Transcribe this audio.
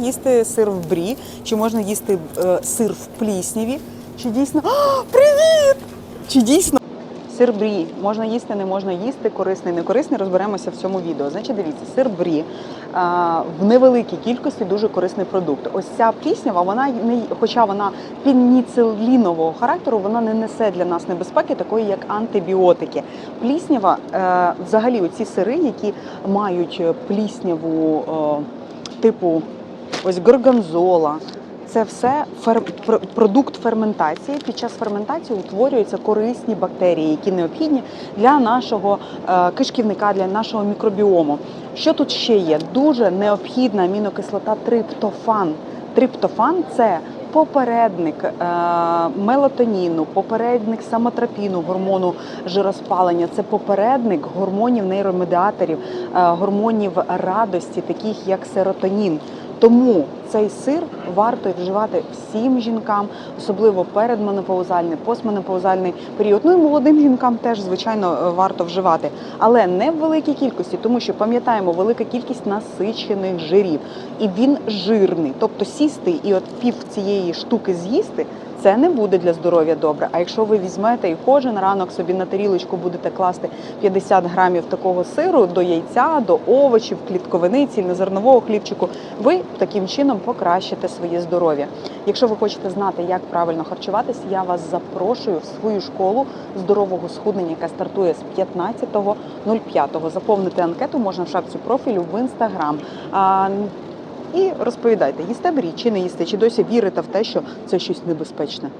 їсти сир в брі, чи можна їсти е, сир в плісняві, чи дійсно. А, привіт! Чи дійсно сир брі можна їсти, не можна їсти, корисний, не корисний, розберемося в цьому відео. Значить, дивіться, сир брі а, в невеликій кількості дуже корисний продукт. Ось ця пліснява, вона не хоча вона пеніцилінового характеру, вона не несе для нас небезпеки, такої як антибіотики. Пліснява, е, взагалі, оці сири, які мають плісняву е, типу ось горгонзола. Це все фер... продукт ферментації. Під час ферментації утворюються корисні бактерії, які необхідні для нашого е, кишківника, для нашого мікробіому. Що тут ще є? Дуже необхідна амінокислота триптофан. Триптофан це попередник е, мелатоніну, попередник самотропіну, гормону жироспалення. Це попередник гормонів нейромедіаторів, е, гормонів радості, таких як серотонін. Тому цей сир варто вживати всім жінкам, особливо передменопаузальний, постменопаузальний період. Ну і молодим жінкам теж звичайно е, варто вживати, але не в великій кількості, тому що пам'ятаємо, велика кількість насичених жирів, і він жирний. Тобто сісти і от пів цієї штуки з'їсти. Це не буде для здоров'я добре. А якщо ви візьмете і кожен ранок собі на тарілочку будете класти 50 грамів такого сиру до яйця, до овочів, клітковини, цільнозернового хлібчику, ви таким чином покращите своє здоров'я. Якщо ви хочете знати, як правильно харчуватись, я вас запрошую в свою школу здорового схуднення, яка стартує з 15.05. Заповнити анкету можна в шапці профілю в інстаграм. І розповідайте, їсте брі чи не їсте, чи досі вірите в те, що це щось небезпечне.